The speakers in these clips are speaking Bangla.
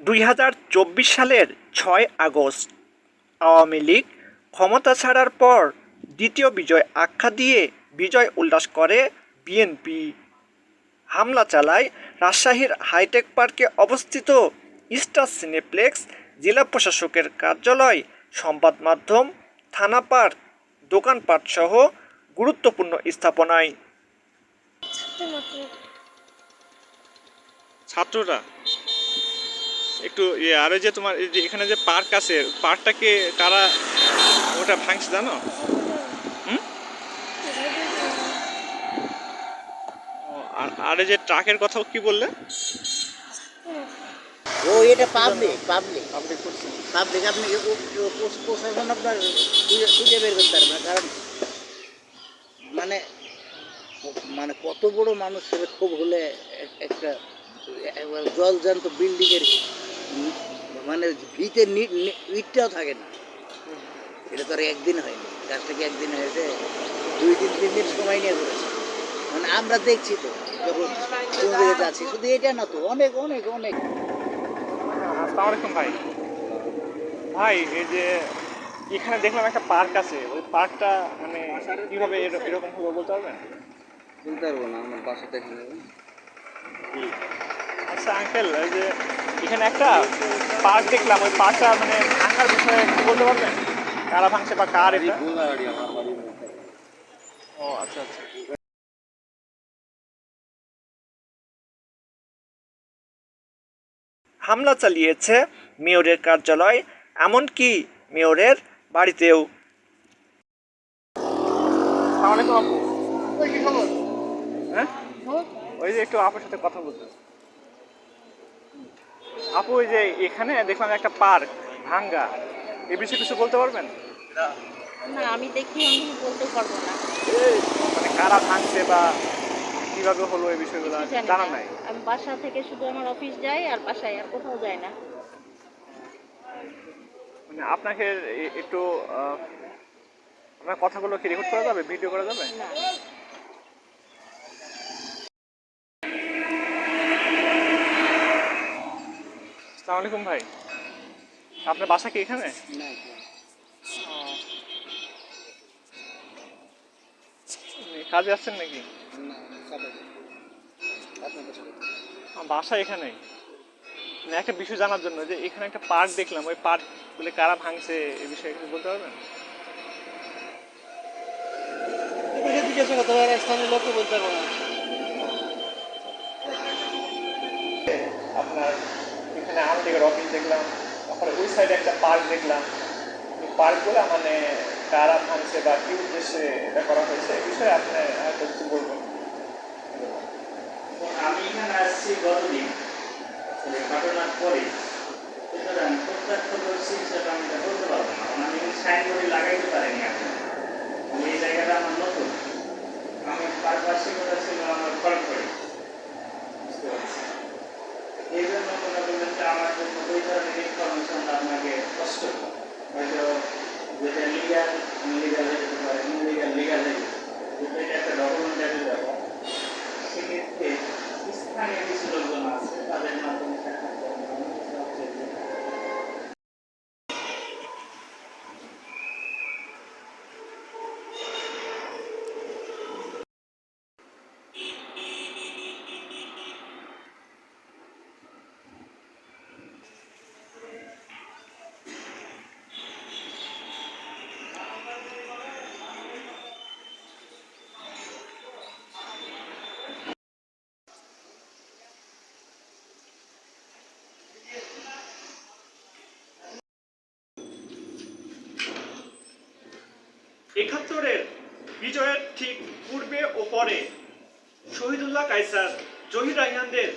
দুই হাজার চব্বিশ সালের ছয় আগস্ট। আওয়ামী লীগ ক্ষমতা ছাড়ার পর দ্বিতীয় বিজয় আখ্যা দিয়ে বিজয় উল্লাস করে বিএনপি। হামলা চালায় রাজশাহীর হাইটেক পার্কে অবস্থিত স্টার সিনেপ্লেক্স জেলা প্রশাসকের কার্যালয় সংবাদ মাধ্যম থানা পার্ক দোকানপাট সহ গুরুত্বপূর্ণ স্থাপনায়। ছাত্ররা একটু ইয়ে আর যে তোমার যে এখানে যে পার্ক আছে পার্কটাকে কারা, ওটা ভাঙছে জানো? আর যে ট্রাকের কথাও কি বললে? ও, এটা কারণ মানে মানে কত বড় মানুষের খুব হলে এক- একটা একবার জলজান্ত বিল্ডিংয়ের মানে ভিতে ইটটাও থাকে না। এটা তো আর একদিন হয়নি। কাজটা কি একদিন হয়েছে? দুই দিন তিন দিন সময় নিয়ে করেছে। মানে আমরা দেখছি তো যখন যাচ্ছি। শুধু এটা না তো অনেক অনেক অনেক। আসসালামু আলাইকুম ভাই। ভাই এই যে এখানে দেখলাম একটা পার্ক আছে। ওই পার্কটা মানে কীভাবে এর- এরকম হলো বলতে পারবেন? বলতে পারব না আমার বাসা দেখে নেবেন আচ্ছা আঙ্কেল এই যে এখানে একটা পার্ক দেখলাম ওই পার্কটা মানে ভাঙার বিষয়ে একটু বলতে পারবেন? কারা ভাঙছে বা কার এটা? ও আচ্ছা আচ্ছা। হামলা চালিয়েছে মেয়রের কার্যালয় এমনকি মেয়রের বাড়িতেও। আসসালামু আপু। ওই হ্যাঁ? ওই যে একটু আপুর সাথে কথা বলতে। আপু ওই যে এখানে দেখলাম একটা পার্ক ভাঙ্গা। এ বিষয়ে কিছু বলতে পারবেন? না আমি দেখি আমি বলতে পারব না। মানে কারা ভাঙছে বা কীভাবে হলো এই বিষয়গুলো জানি। নাই। আমি বাসা থেকে শুধু আমার অফিস যাই আর বাসায় আর কোথাও যাই না। মানে আপনাকে একটু আপনার কথাগুলো কি রেকর্ড করা যাবে? ভিডিও করা যাবে? না। আসসালামু আলাইকুম ভাই। আপনার বাসা কি এখানে? কাজে আসছেন নাকি? বাসা এখানেই। মানে একটা বিষয় জানার জন্য যে এখানে একটা পার্ক দেখলাম। ওই পার্ক বলে কারা ভাঙছে এই বিষয়ে কিছু বলতে পারবেন? বলতে না আপনার এখানে আমদিকের অফিস দেখলাম, তারপরে ওই সাইডে একটা পার্ক দেখলাম। এই পার্কগুলো মানে কারা ভাঙছে বা কি উদ্দেশ্যে এটা করা হয়েছে এই বিষয়ে আপনি হয়তো কিছু বলবেন। আমি এখানে আসছি গতদিন ঘটনার পরে। সুতরাং প্রত্যক্ষদর্শী হিসেবে আমি এটা বলতে পারব না আমি সাইনবোর্ডে লাগাইতে পারিনি আমি এই জায়গাটা আমার নতুন আমি পারিপার্শ্বিকতা ছিল আমার ফল করে বুঝতে পারছি এই জন্য মনে করলেন যে আমার জন্য ওই ধরনের ইনফরমেশন আপনাকে কষ্ট হয়তো যেটা লিগাল লিগাল হয়ে যেতে পারে ইনলিগাল লিগাল হয়ে যেতে পারে যেহেতু এটা একটা ডকুমেন্টারি ব্যাপার সেক্ষেত্রে স্থানীয় কিছু লোকজন আছে তাদের মাধ্যমে সাক্ষাৎ একাত্তরের বিজয়ের ঠিক পূর্বে ও পরে শহীদুল্লাহ কাইসার জহির রাইহানদের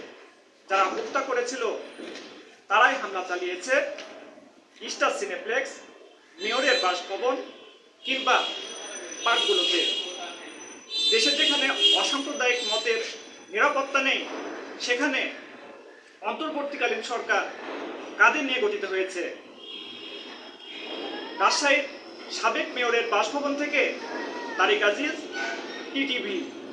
যারা হত্যা করেছিল, তারাই হামলা চালিয়েছে। ইস্টার সিনেপ্লেক্স, মেয়রের বাসভবন কিংবা পার্কগুলোতে। দেশের যেখানে অসাম্প্রদায়িক মতের নিরাপত্তা নেই, সেখানে অন্তর্বর্তীকালীন সরকার কাদের নিয়ে গঠিত হয়েছে? রাজশাহীর সাবেক মেয়রের বাসভবন থেকে তারিক আজিজ টিটিভি